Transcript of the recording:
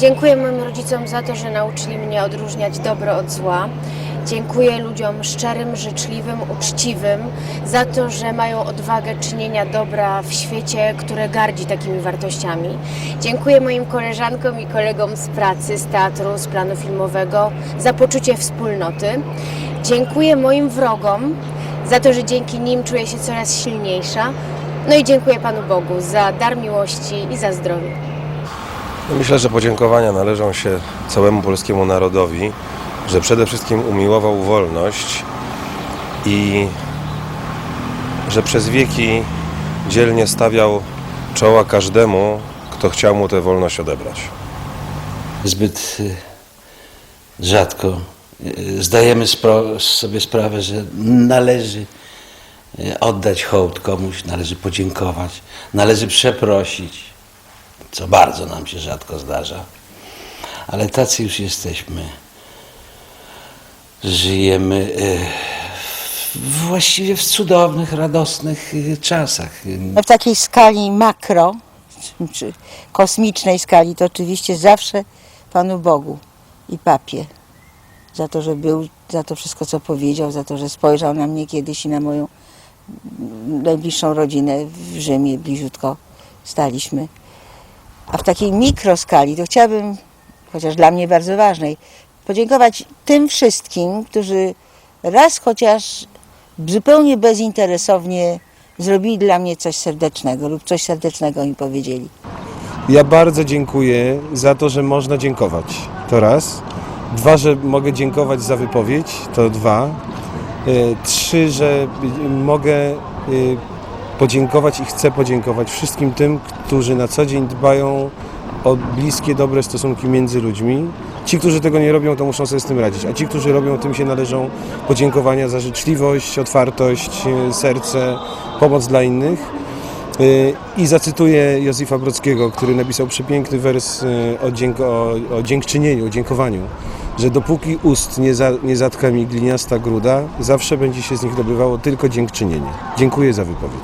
Dziękuję moim rodzicom za to, że nauczyli mnie odróżniać dobro od zła. Dziękuję ludziom szczerym, życzliwym, uczciwym za to, że mają odwagę czynienia dobra w świecie, które gardzi takimi wartościami. Dziękuję moim koleżankom i kolegom z pracy, z teatru, z planu filmowego za poczucie wspólnoty. Dziękuję moim wrogom za to, że dzięki nim czuję się coraz silniejsza. No i dziękuję Panu Bogu za dar miłości i za zdrowie. Myślę, że podziękowania należą się całemu polskiemu narodowi, że przede wszystkim umiłował wolność i że przez wieki dzielnie stawiał czoła każdemu, kto chciał mu tę wolność odebrać. Zbyt y, rzadko y, zdajemy sobie sprawę, że należy y, oddać hołd komuś, należy podziękować, należy przeprosić, co bardzo nam się rzadko zdarza. Ale tacy już jesteśmy. Żyjemy w- właściwie w cudownych, radosnych y, czasach. W takiej skali makro, czy kosmicznej skali, to oczywiście zawsze Panu Bogu i papie. Za to, że był, za to wszystko, co powiedział, za to, że spojrzał na mnie kiedyś i na moją najbliższą rodzinę w Rzymie, bliziutko staliśmy. A w takiej mikroskali to chciałabym, chociaż dla mnie bardzo ważnej, podziękować tym wszystkim, którzy raz chociaż zupełnie bezinteresownie zrobili dla mnie coś serdecznego lub coś serdecznego mi powiedzieli. Ja bardzo dziękuję za to, że można dziękować. To raz. Dwa, że mogę dziękować za wypowiedź. To dwa. E, Trzy, że mogę y, podziękować i chcę podziękować wszystkim tym, którzy na co dzień dbają o bliskie, dobre stosunki między ludźmi. Ci, którzy tego nie robią, to muszą sobie z tym radzić, a ci, którzy robią, tym się należą podziękowania za życzliwość, otwartość, y, serce, pomoc dla innych. Y, I zacytuję Józefa Brodskiego, który napisał przepiękny wers y, o, o, o dziękczynieniu, o dziękowaniu, że dopóki ust nie, za, nie zatka mi gliniasta gruda, zawsze będzie się z nich dobywało tylko dziękczynienie. Dziękuję za wypowiedź.